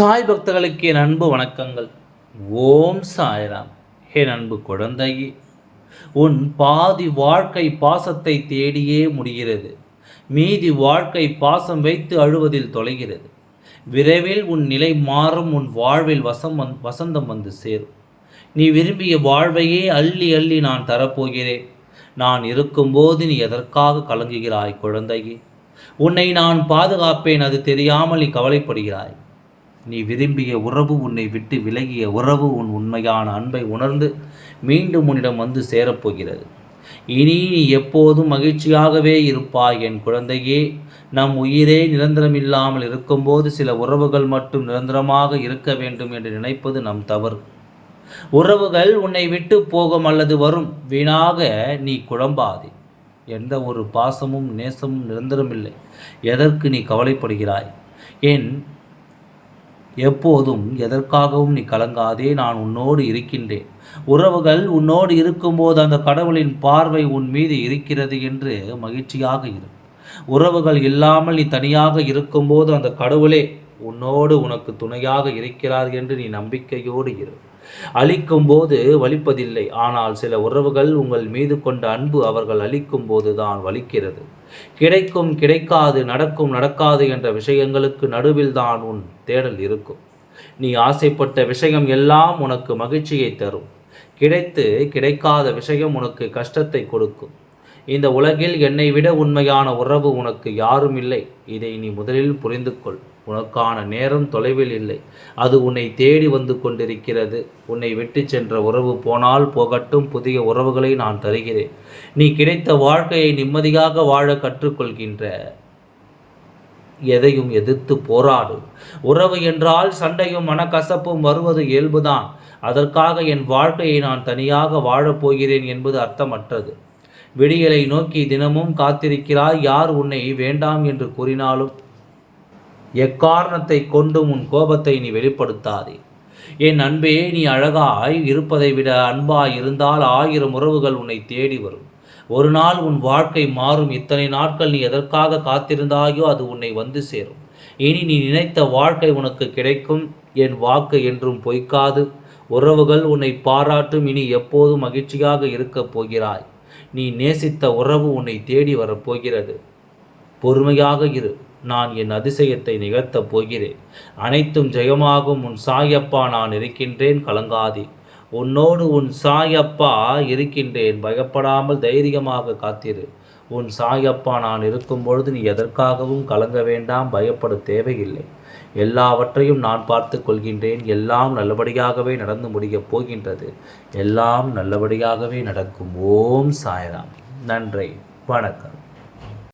சாய் பக்தர்களுக்கு என் அன்பு வணக்கங்கள். ஓம் சாய்ராம். என் அன்பு குழந்தையே உன் பாதி வாழ்க்கை பாசத்தை தேடியே முடிகிறது. மீதி வாழ்க்கை பாசம் வைத்து அழுவதில் தொலைகிறது. விரைவில் உன் நிலை மாறும் உன் வாழ்வில் வசம் வந் வசந்தம் வந்து சேரும். நீ விரும்பிய வாழ்வையே அள்ளி அள்ளி நான் தரப்போகிறேன். நான் இருக்கும்போது நீ எதற்காக கலங்குகிறாய் குழந்தையே? உன்னை நான் பாதுகாப்பேன் அது தெரியாமல் நீ கவலைப்படுகிறாய். நீ விரும்பிய உறவு உன்னை விட்டு விலகிய உறவு உன் உண்மையான அன்பை உணர்ந்து மீண்டும் உன்னிடம் வந்து சேரப்போகிறது. இனி நீ எப்போதும் மகிழ்ச்சியாகவே இருப்பாய் என் குழந்தையே. நம் உயிரே நிரந்தரம் இல்லாமல் இருக்கும்போது சில உறவுகள் மட்டும் நிரந்தரமாக இருக்க வேண்டும் என்று நினைப்பது நம் தவறு. உறவுகள் உன்னை விட்டு போகும் அல்லது வரும் வீணாக நீ குழம்பாதே. எந்த ஒரு பாசமும் நேசமும் நிரந்தரமில்லை. எதற்கு நீ கவலைப்படுகிறாய்? என் எப்போதும் எதற்காகவும் நீ கலங்காதே நான் உன்னோடு இருக்கின்றேன். உறவுகள் உன்னோடு இருக்கும்போது அந்த கடவுளின் பார்வை உன் மீது இருக்கிறது என்று மகிழ்ச்சியாக இரு. உறவுகள் இல்லாமல் நீ தனியாக இருக்கும்போது அந்த கடவுளே உன்னோடு உனக்கு துணையாக இருக்கிறார் என்று நீ நம்பிக்கையோடு இரு. அழிக்கும் போது வலிப்பதில்லை. ஆனால் சில உறவுகள் உங்கள் மீது கொண்ட அன்பு அவர்கள் அழிக்கும் போது தான் வலிக்கிறது. கிடைக்கும் கிடைக்காது நடக்கும் நடக்காது என்ற விஷயங்களுக்கு நடுவில் தான் உன் தேடல் இருக்கும். நீ ஆசைப்பட்ட விஷயம் எல்லாம் உனக்கு மகிழ்ச்சியை தரும். கிடைத்து கிடைக்காத விஷயம் உனக்கு கஷ்டத்தை கொடுக்கும். இந்த உலகில் என்னை விட உண்மையான உறவு உனக்கு யாரும் இல்லை. இதை நீ முதலில் புரிந்து கொள் உனக்கான நேரம் தொலைவில் இல்லை. அது உன்னை தேடி வந்து கொண்டிருக்கிறது. உன்னை விட்டு சென்ற உறவு போனால் போகட்டும். புதிய உறவுகளை நான் தருகிறேன். நீ கிடைத்த வாழ்க்கையை நிம்மதியாக வாழ கற்றுக்கொள்கின்ற எதையும் எதிர்த்து போராடு. உறவு என்றால் சண்டையும் மனக்கசப்பும் வருவது இயல்புதான். அதற்காக என் வாழ்க்கையை நான் தனியாக வாழப்போகிறேன் என்பது அர்த்தமற்றது. விடியலை நோக்கி தினமும் காத்திருக்கிறாய் யார் உன்னை வேண்டாம் என்று கூறினாலும்? எக்காரணத்தை கொண்டும் உன் கோபத்தை நீ வெளிப்படுத்தாதே. என் அன்பே நீ அழகாய் இருப்பதை விட அன்பாய் இருந்தால் ஆயிரம் உறவுகள் உன்னை தேடி வரும். ஒரு நாள் உன் வாழ்க்கை மாறும். இத்தனை நாட்கள் நீ எதற்காக காத்திருந்தாயோ அது உன்னை வந்து சேரும். இனி நீ நினைத்த வாழ்க்கை உனக்கு கிடைக்கும். என் வாக்கு என்றும் பொய்க்காது. உறவுகள் உன்னை பாராட்டும். இனி எப்போதும் மகிழ்ச்சியாக இருக்கப் போகிறாய். நீ நேசித்த உறவு உன்னை தேடி வரப்போகிறது பொறுமையாக இரு. நான் என் அதிசயத்தை நிகழ்த்தப் போகிறேன். அனைத்தும் ஜெயமாகும். உன் சாயப்பா நான் இருக்கின்றேன். கலங்காதே. உன்னோடு உன் சாயப்பா இருக்கின்றேன். பயப்படாமல் தைரியமாக காத்திரு. உன் சாயப்பா நான் இருக்கும் பொழுது நீ எதற்காகவும் கலங்க வேண்டாம் பயப்பட தேவையில்லை. எல்லாவற்றையும் நான் பார்த்து கொள்கின்றேன். எல்லாம் நல்லபடியாகவே நடந்து முடியப் போகின்றது. எல்லாம் நல்லபடியாகவே நடக்கும். ஓம் சாய்ராம். நன்றி. வணக்கம்.